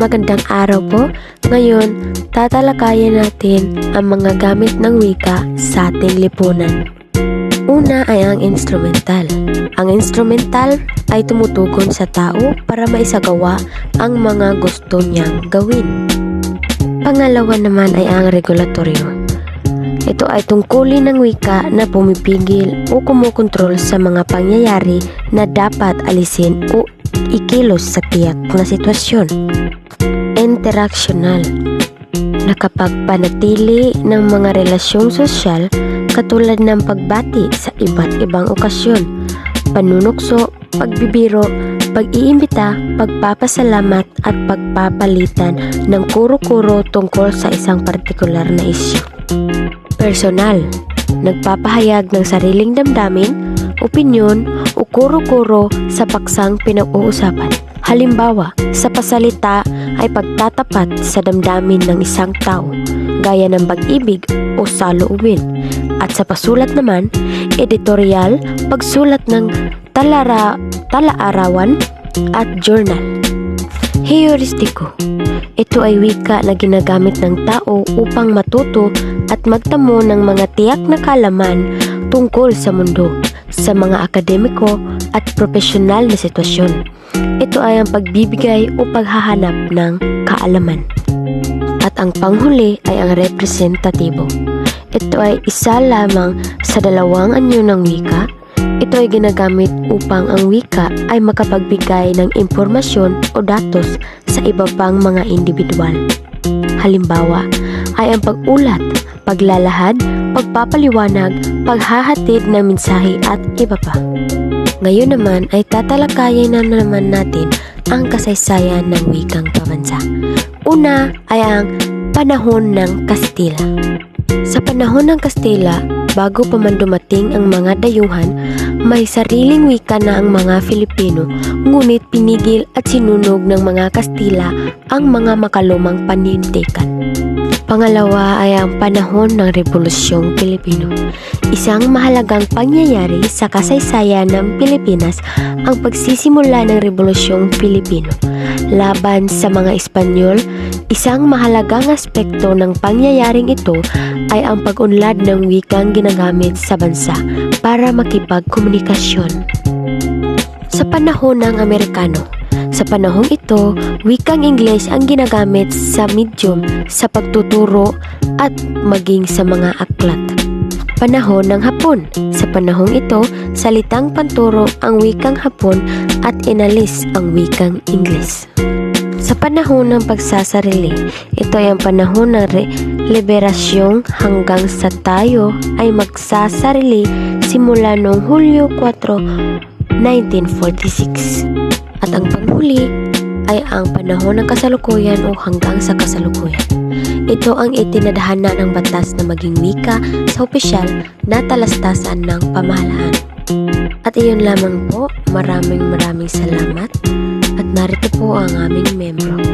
Magandang araw po. Ngayon, tatalakayin natin ang mga gamit ng wika sa ating lipunan. Una ay ang instrumental. Ang instrumental ay tumutugon sa tao para maisagawa ang mga gusto niyang gawin. Pangalawa naman ay ang regulatoryo. Ito ay tungkulin ng wika na pumipigil o kumukontrol sa mga pangyayari na dapat alisin o ikilos sa tiyak na sitwasyon. Interactional Nakapagpanatili ng mga relasyong sosyal katulad ng pagbati sa iba't ibang okasyon, panunukso, pagbibiro, pag-iimbita, pagpapasalamat at pagpapalitan ng kuro-kuro tungkol sa isang partikular na isyu. Personal Nagpapahayag ng sariling damdamin, opinyon kuro-kuro sa paksang pinag-uusapan. Halimbawa, sa pasalita ay pagtatapat sa damdamin ng isang tao, gaya ng pag-ibig o saloobin. At sa pasulat naman, editorial, pagsulat ng talara, talaarawan at journal. Heuristiko Ito ay wika na ginagamit ng tao upang matuto at magtamo ng mga tiyak na kalaman tungkol sa mundo, sa mga akademiko at profesional na sitwasyon. Ito ay ang pagbibigay o paghahanap ng kaalaman. At ang panghuli ay ang representatibo. Ito ay isa lamang sa dalawang anyo ng wika. Ito ay ginagamit upang ang wika ay makapagbigay ng impormasyon o datos sa iba pang mga individual. Halimbawa ay ang pag-ulat, paglalahad, pagpapaliwanag, paghahatid ng mensahe at iba pa. Ngayon naman ay tatalakayin na naman natin ang kasaysayan ng wikang pabansa. Una ay ang panahon ng Kastila. Sa panahon ng Kastila, bago pa man dumating ang mga dayuhan, may sariling wika na ang mga Filipino, ngunit pinigil at sinunog ng mga Kastila ang mga makalumang panindikan. Pangalawa ay ang panahon ng Rebolusyong Pilipino. Isang mahalagang pangyayari sa kasaysayan ng Pilipinas ang pagsisimula ng Rebolusyong Pilipino. Laban sa mga Espanyol, isang mahalagang aspekto ng pangyayaring ito ay ang pag-unlad ng wikang ginagamit sa bansa para makipagkomunikasyon. Sa panahon ng Amerikano, sa panahong ito, wikang Ingles ang ginagamit sa medium sa pagtuturo at maging sa mga aklat. Panahon ng Hapon. Sa panahong ito, salitang panturo ang wikang Hapon at inalis ang wikang Ingles. Panahon ng pagsasarili, ito ay ang panahon ng re- liberasyong hanggang sa tayo ay magsasarili simula noong Hulyo 4, 1946. At ang panghuli ay ang panahon ng kasalukuyan o hanggang sa kasalukuyan. Ito ang itinadhana ng batas na maging wika sa opisyal na talastasan ng pamahalaan. At iyon lamang po, maraming maraming salamat at narito po ang aming membro.